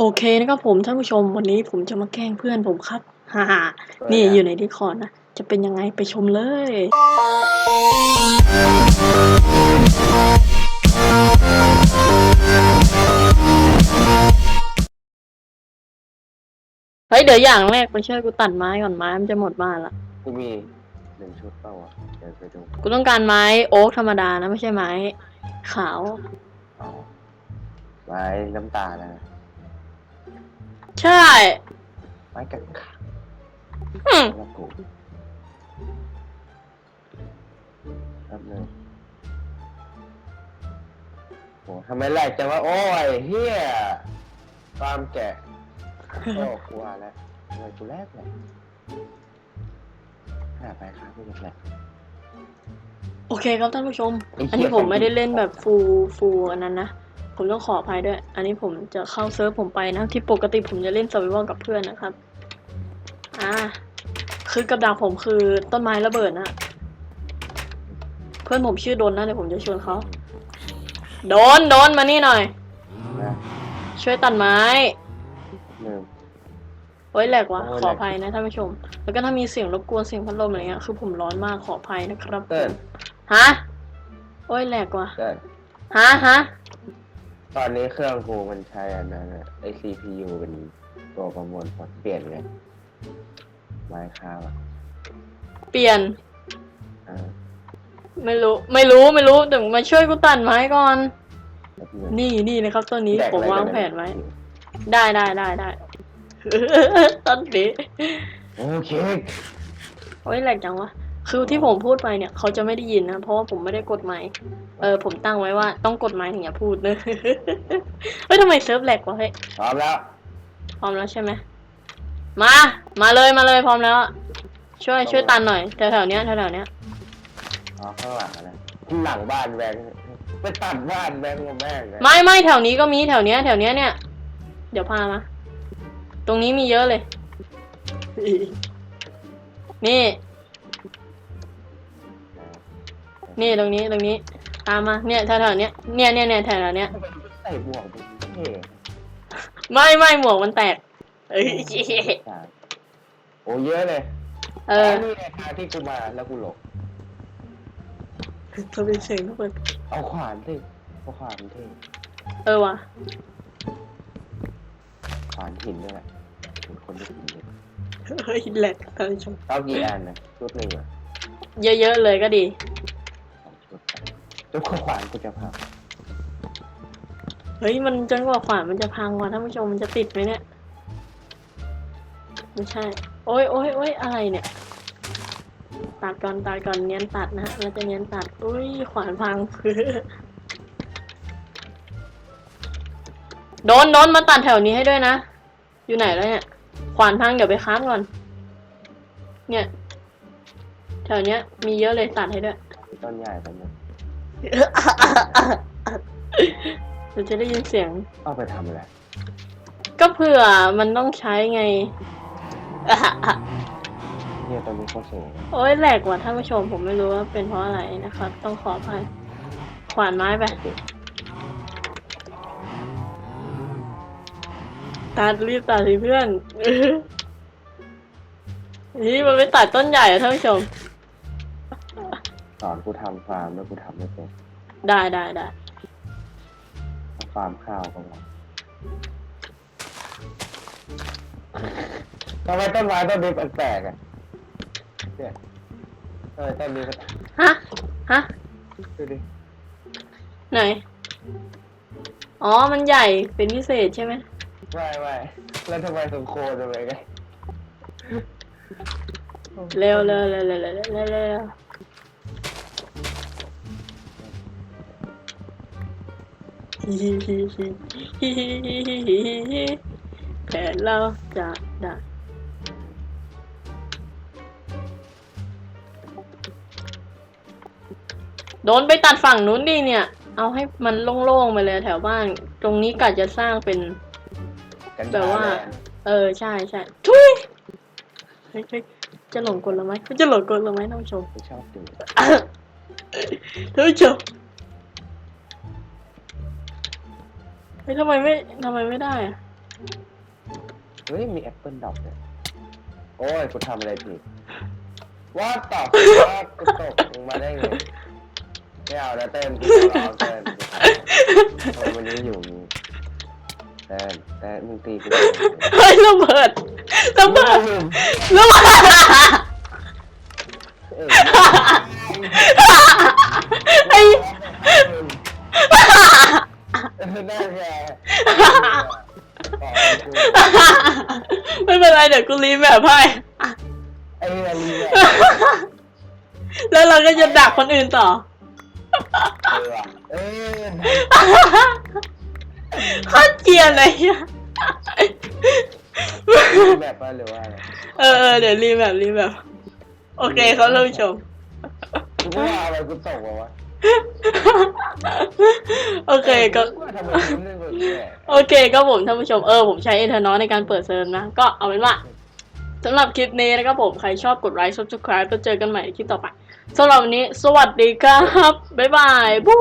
โอเคนะครับผมท่านผู้ชมวันนี้ผมจะมาแกล้งเพื่อนผมครับฮ่าฮ่านี่อยู่ในดิคอร์ดนะ จะเป็นยังไงไปชมเลย เฮ้ย เดี๋ยวอย่างแรกไปช่วยกูตัดไม้ก่อนไม้มันจะหมดบ้านละ กูมีหนึ่งชุดเปล่าวะเดี๋ยวไปดูกูต้องการไม้โอ๊กธรรมดานะ ไม่ใช่ไม้ ขาวเอาไม้น้ำตาลนะ ใช่ไม้กังขาอืมแล้วกูแป๊บนึงโอ้ทำไมแรกจังวะโอ้ยเฮียความแก่โอ้กูว่าแล้วทำไมกูแรกเลยขนาดไปครับกูยังแรกโอเคครับท่านผู้ชมไอ้เหี้ยอันนี้ผมไม่ได้เล่นแบบฟูลฟูลอันนั้นนะ ผมต้องขออภัยด้วย อันนี้ผมจะเข้าเซิร์ฟผมไปนะ ที่ปกติผมจะเล่นสวิวกับเพื่อนนะครับ อ่า คือกับดักผมคือต้นไม้ระเบิดนะเพื่อนผมชื่อโดนนะเดี๋ยวผมจะชวนเขาโดนโดนมานี่หน่อย นะช่วยตัดไม้ หนึ่ง โอ้ยแหลกวะโอ้ยขออภัยนะท่านผู้ชม แล้วก็ถ้ามีเสียงรบกวนเสียงพัดลมอะไรเงี้ยคือผมร้อนมากขออภัยนะครับเติ้ลฮะโอ้ยแหลกว่ะเติ้ลฮะฮะ ตอนนี้เครื่องกูมันใช้อันนั้นอะไอ CPU เป็นตัวประมวลผลเปลี่ยนเลยไม้ค้าวอะเปลี่ยน อ่าไม่รู้ ไม่รู้ไม่รู้แต่มาช่วยกูตัดไม้ก่อน แป๊บนึงนี่นี่นะครับต้นนี้แดกผมอะไรวางกันแผนไว้เยได้ได้ได้ได้ต้นนี้โอเค โอ้ยแหลกจังวะ คือที่ผมพูดไปเนี่ยเขาจะไม่ได้ยินนะ เพราะว่าผมไม่ได้กดไมค์เออผมตั้งไว้ว่าต้องกดไมค์ถึงจะพูดเลยเฮ้ยทำไมเซิร์ฟแหลกวะเฮ้ยพร้อมแล้ว พร้อมแล้วใช่ไหมมา มาเลยมาเลยพร้อมแล้วอะช่วยช่วยตันหน่อยแถวๆเนี้ยแถวๆเนี้ยอ๋อข้างหลังอะนะหลังบ้านแบงค์ไปตัดบ้านแบงค์กับแม่งเลยไม่ไม่แถวนี้ก็มีแถวเนี้ยแถวเนี้ยเนี่ย เดี๋ยวพามา ตรงนี้มีเยอะเลย นี่ นี่ตรงนี้ตรงนี้ ตามมา เนี่ยแถวๆเนี้ย เนี่ยเนี่ยเนี่ยแถวๆเนี้ยทำไมมึงใส่หมวกมึงเท่ไม่ไม่หมวกมันแตก เอ้ยใช่โอ้เยอะเลยเออนี่ไงทางที่กูมาแล้วกูหลบ เธอเป็นเสียงทุกคนเอาขวานสิเอาขวานเท่เออว่ะขวานหินด้วยแหละเป็นคนที่หินเลยเฮ้ยแหลกท่านผู้ชมเอากี่อันนะชุดหนึ่งเหรอเยอะๆเลยก็ดีสองชุด แล้วก็ขวานกูจะพังเฮ้ยมันจนกว่าขวานมันจะพังว่ะท่านผู้ชมมันจะติดไหมเนี่ยไม่ใช่ โอ้ยโอ้ยโอ้ยอะไรเนี่ย ตัดก่อนตัดก่อนเนียนตัดนะฮะเราจะเนียนตัดอุ้ยขวานพังโดนโดนมาตัดแถวนี้ให้ด้วยนะ อยู่ไหนแล้วเนี่ย ขวานพังเดี๋ยวไปค้านก่อน เนี่ย แถวเนี้ย มีเยอะเลยตัดให้ด้วย ต้นใหญ่ไปเนี่ย เราจะได้ยินเสียง เอาไปทำอะไรก็เผื่อมันต้องใช้ไง เนี่ยต้นนี้โคตรสูงโอ้ยแหลกว่ะท่านผู้ชมผมไม่รู้ว่าเป็นเพราะอะไรนะครับ ต้องขออภัยขวานไม้ไปตัดรีบตัดสิเพื่อนนี่มันไม่ตัดต้นใหญ่อะท่านผู้ชม สอนกูทำฟาร์มแล้วกูทำไม่เป็นได้ได้ได้ฟาร์มข้าวก็มาทำไมต้นไม้ต้นนี้แปลกๆอะเนี่ยเออต้นนี้มันฮะฮะดูดิไหน อ๋อมันใหญ่เป็นพิเศษใช่ไหมไม่ไม่แล้วทำไมสมโคนทำไมไง เร็วเร็วเร็วเร็วเร็วเร็ว แผนเราจะได้โดนไปตัดฝั่งนู้นดิเนี่ย เอาให้มันโล่งๆไปเลยแถวบ้าน ตรงนี้กะจะสร้างเป็นนแต่ว่า เออใช่ใช่ทุยเฮ้ยจะหลงกลเราไหมจะหลงกลเราไหมท่านผู้ชมชอบดูท่านผู้ชม ฮ้ยทำไมไม่ทำไมไม่ได้อะเฮ้ย มีแอปเปิลดอกเนี่ยโอ้ยกูทำอะไรผิดว่าตอบว่ากูตกลงมาได้ไงไม่เอาแล้วเต้นกูขอร้องเต้นทำไมวันนี้อยู่มึงเต้นเต้นมึงตีกูทำไมเฮ้ยระเบิดระเบิดลืมระเบิด เออน่าแย่ต่อกูไม่เป็นไรเดี๋ยวกูรีแบบให้ ไอ้เรื่องนี้เนี่ยแล้วเราก็จะดักคนอื่นต่อ เออว่ะเออโคตรเกลียดเลยอะแบบว่าหรือว่าอะไรเออเออเดี๋ยวรีแบบรีแบบ โอเคเขาท่านผู้ชม กูว่าอะไรกูตกวะวะ โอเคก็ว่าทำไมกูเรื่องแบบนี้โอเคก็ผมท่านผู้ชมเออผมใช้เอเทอร์นอในการเปิดเซิร์ฟนะ ก็เอาเป็นว่าสำหรับคลิปนี้นะครับผมใครชอบกดไลค์ subscribe แล้วเจอกันใหม่ในคลิปต่อไปสำหรับวันนี้ สวัสดีครับ บ๊ายบาย บู๊